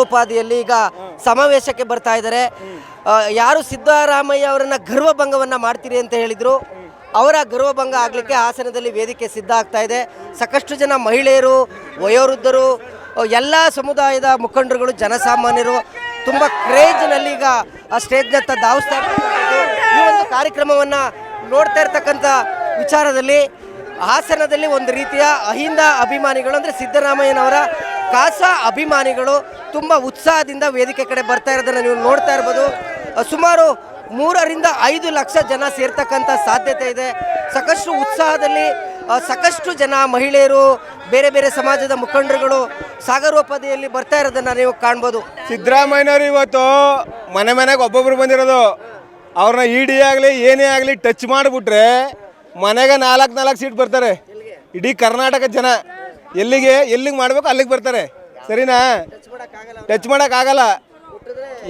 ರೂಪಾದಿಯಲ್ಲಿ ಈಗ ಸಮಾವೇಶಕ್ಕೆ ಬರ್ತಾ ಇದ್ದಾರೆ. ಯಾರು ಸಿದ್ದರಾಮಯ್ಯ ಅವರನ್ನ ಗರ್ವಭಂಗವನ್ನ ಮಾಡ್ತೀರಿ ಅಂತ ಹೇಳಿದ್ರು. ಅವರ ಗರ್ವಭಂಗ ಆಗಲಿಕ್ಕೆ ಹಾಸನದಲ್ಲಿ ವೇದಿಕೆ ಸಿದ್ಧ ಆಗ್ತಾ ಇದೆ. ಸಾಕಷ್ಟು ಜನ ಮಹಿಳೆಯರು, ವಯೋವೃದ್ಧರು ಎಲ್ಲ ಸಮುದಾಯದ ಮುಖಂಡರುಗಳು, ಜನಸಾಮಾನ್ಯರು ತುಂಬ ಕ್ರೇಜ್ನಲ್ಲಿ ಈಗ ಆ ಸ್ಟೇಜ್ನತ್ತ ಧಾವಿಸ್ತಾ ಇರ್ತಕ್ಕಂಥದ್ದು. ಈ ಒಂದು ಕಾರ್ಯಕ್ರಮವನ್ನು ನೋಡ್ತಾ ಇರ್ತಕ್ಕಂಥ ವಿಚಾರದಲ್ಲಿ ಹಾಸನದಲ್ಲಿ ಒಂದು ರೀತಿಯ ಅಹಿಂದ ಅಭಿಮಾನಿಗಳು ಅಂದರೆ ಸಿದ್ದರಾಮಯ್ಯನವರ ಕಾಸ ಅಭಿಮಾನಿಗಳು ತುಂಬ ಉತ್ಸಾಹದಿಂದ ವೇದಿಕೆ ಕಡೆ ಬರ್ತಾ ಇರೋದನ್ನು ನೀವು ನೋಡ್ತಾ ಇರ್ಬೋದು. ಸುಮಾರು ಮೂರರಿಂದ ಐದು ಲಕ್ಷ ಜನ ಸೇರ್ತಕ್ಕಂಥ ಸಾಧ್ಯತೆ ಇದೆ. ಸಾಕಷ್ಟು ಉತ್ಸಾಹದಲ್ಲಿ ಸಾಕಷ್ಟು ಜನ ಮಹಿಳೆಯರು, ಬೇರೆ ಬೇರೆ ಸಮಾಜದ ಮುಖಂಡರುಗಳು ಸಾಗರೋಪಾದಿಯಲ್ಲಿ ಬರ್ತಾ ಇರೋದನ್ನು ನೀವು ಕಾಣ್ಬೋದು. ಸಿದ್ದರಾಮಯ್ಯನವರು ಇವತ್ತು ಮನೆ ಮನೆಗೆ ಒಬ್ಬೊಬ್ರು ಬಂದಿರೋದು. ಅವ್ರನ್ನ ಇಡಿ ಆಗಲಿ, ಏನೇ ಆಗಲಿ ಟಚ್ ಮಾಡಿಬಿಟ್ರೆ ಮನೆಗೆ ನಾಲ್ಕು ನಾಲ್ಕು ಸೀಟ್ ಬರ್ತಾರೆ. ಇಡೀ ಕರ್ನಾಟಕ ಜನ ಎಲ್ಲಿಗೆ ಎಲ್ಲಿಗೆ ಮಾಡಬೇಕು ಅಲ್ಲಿಗೆ ಬರ್ತಾರೆ. ಸರಿನಾ? ಟಚ್ ಮಾಡೋಕ್ಕಾಗಲ್ಲ.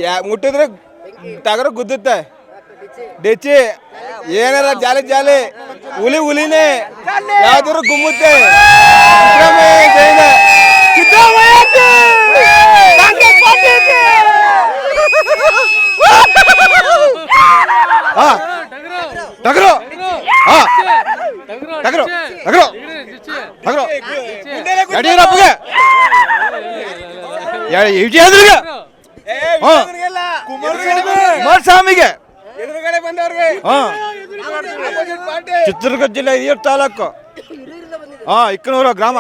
ಯಾ ಮುಟ್ಟಿದ್ರೆ ತಗರ ಗುದ್ದುತ್ತೆ. ಡೆಚ್ಚಿ ಏನಾರ ಜಾಲಿ ಜಾಲಿ ಹುಲಿ ಹುಲಿನೇ ಯಾವ್ದಾದ್ರು ಗುಮ್ಮುತ್ತೆ. ಟಗರು ಹಾ ಟಗರು ಟಗರು ಟಗರು ಯಡಿಯೂರಪ್ಪಗೆ ವಿಜಯೇಂದ್ರಗೆ. ಕುಮಾರಸ್ವಾಮಿಗೆ. ಹಾ. ಚಿತ್ರದುರ್ಗ ಜಿಲ್ಲೆ ಹಿರಿಯೂರು ತಾಲೂಕು. ಹಾ ಇಕ್ಕನೂರು ಗ್ರಾಮ.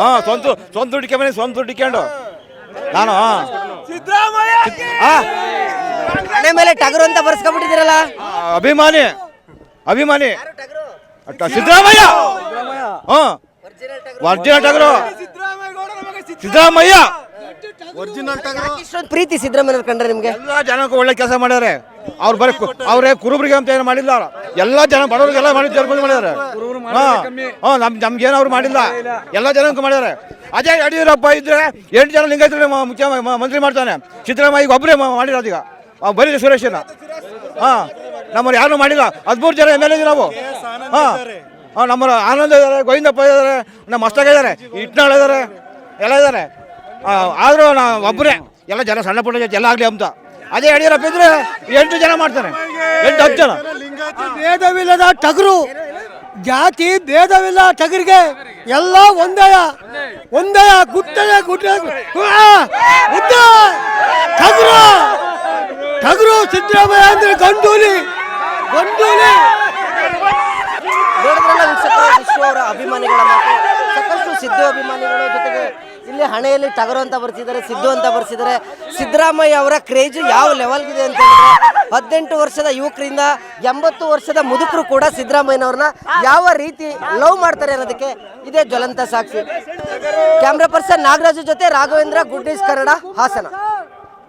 ಹಾ ಸ್ವಂತ ಸ್ವಂತ ದುಡ್ಡಿಕೆ ಮನೆ ಸ್ವಂತ ದುಡ್ಡಿಕೊಂಡು ನಾನು ಹಾ. ಹಾ. ಮನೆ ಮೇಲೆ ಟಗರು ಅಂತ ಬರ್ಸ್ಕೊಬಿಟ್ಟಿದ್ದೀರಲ್ಲ ಅಭಿಮಾನಿ ಅಭಿಮಾನಿ. ಅಟ್ಟ ಸಿದ್ದರಾಮಯ್ಯ. ಹಾ. ಅರ್ಜುನ ಟಗರು. ಸಿದ್ದರಾಮಯ್ಯ. ಇಷ್ಟೊಂದು ಪ್ರೀತಿ ಸಿದ್ದರಾಮಯ್ಯ ಕಂಡ್ರೆ ನಿಮಗೆ? ಎಲ್ಲ ಜನಕ್ಕೂ ಒಳ್ಳೆ ಕೆಲಸ ಮಾಡ್ಯಾರೆ. ಅವ್ರು ಬರೀ ಕು- ಅವ್ರೇ ಕುರುಬರಿಗೆ ಅಂತ ಏನು ಮಾಡಿಲ್ಲ ಅವ್ರು. ಎಲ್ಲ ಜನ ಬಡವರಿಗೆಲ್ಲ ಮಾಡಿ ಜರ್ಬಂದ್ ಮಾಡಿದ್ದಾರೆ ಹಾಂ. ನಮ್ ನಮ್ಗೇನು ಅವ್ರು ಮಾಡಿಲ್ಲ. ಎಲ್ಲ ಜನಕ್ಕೂ ಮಾಡ್ಯಾರೆ. ಅದೇ ಯಡಿಯೂರಪ್ಪ ಇದ್ರೆ ಎಂಟು ಜನ ಲಿಂಗಾಯತರು ಮ- ಮುಖ್ಯ ಮ- ಮಂತ್ರಿ ಮಾಡ್ತಾನೆ. ಸಿದ್ದರಾಮಯ್ಯ ಒಬ್ಬರೇ ಮಾಡಿರೋದು ಈಗ ಅವ್ರು ಬರೀ ಸುರೇಶನ ಹಾಂ. ನಮ್ಮವ್ರು ಯಾರು ಮಾಡಿಲ್ಲ. ಹದಿಮೂರು ಜನ ಎಂ ಎಲ್ ಎ ನಾವು. ಹಾಂ. ಹಾಂ ನಮ್ಮ ಆನಂದ ಇದ್ದಾರೆ ಗೋವಿಂದಪ್ಪ ಇದ್ದಾರೆ ನಮ್ಮ ಮಸ್ತಕ ಇದ್ದಾರೆ ಇಟ್ನಾಳ್ ಇದ್ದಾರೆ ಎಲ್ಲ ಇದ್ದಾರೆ ಆದರೂ ನಾವು ಒಬ್ಬರೇ ಎಲ್ಲ ಜನ ಸಣ್ಣ ಪುಟ್ಟ ಜನ ಎಲ್ಲ ಆಗಲಿ ಅಂತ. ಅದೇ ಯಡಿಯೂರಪ್ಪ ಇದ್ರೆ ಎಂಟು ಜನ ಮಾಡ್ತಾರೆ. ಎಂಟು ಹತ್ತು ಜನ. ಭೇದವಿಲ್ಲದ ಟಗರು. ಜಾತಿ ಭೇದವಿಲ್ಲ ಟಗರಿಗೆ. ಎಲ್ಲ ಒಂದಯ. ಒಂದಯ ಗುಟ್ಟನೆ ಗುಡ್ಡ ಆ, ಉದ್ದ ಟಗರು. ಟಗರು ಸಿದ್ದರಾಮಯ್ಯ ಅಂದ್ರೆ ಗಂಡೂಲಿ. ಗಂಡೂಲಿ. ನೋಡಿದ್ರಲ್ಲ ವೀಕ್ಷಕರೇ, ವಿಶ್ವ ಅವರ ಅಭಿಮಾನಿಗಳ ಮಾತು. ಸಾಕಷ್ಟು ಸಿದ್ದು ಅಭಿಮಾನಿಗಳು ಜೊತೆಗೆ ಇಲ್ಲಿ ಹಣೆಯಲ್ಲಿ ಟಗರು ಅಂತ ಬರ್ಸಿದ್ದಾರೆ, ಸಿದ್ದು ಅಂತ ಬರ್ಸಿದ್ದಾರೆ. ಸಿದ್ದರಾಮಯ್ಯ ಅವರ ಕ್ರೇಜ್ ಯಾವ ಲೆವೆಲ್ಗಿದೆ ಅಂತ ಹೇಳಿದ್ರೆ ಹದಿನೆಂಟು ವರ್ಷದ ಯುವಕರಿಂದ ಎಂಬತ್ತು ವರ್ಷದ ಮುದುಕರು ಕೂಡ ಸಿದ್ದರಾಮಯ್ಯನವ್ರನ್ನ ಯಾವ ರೀತಿ ಲವ್ ಮಾಡ್ತಾರೆ ಅನ್ನೋದಕ್ಕೆ ಇದೇ ಜ್ವಲಂತ ಸಾಕ್ಷಿ. ಕ್ಯಾಮ್ರಾ ಪರ್ಸನ್ ನಾಗರಾಜು ಜೊತೆ ರಾಘವೇಂದ್ರ ಗುಡ್ ನ್ಯೂಸ್ ಕನ್ನಡ ಹಾಸನ.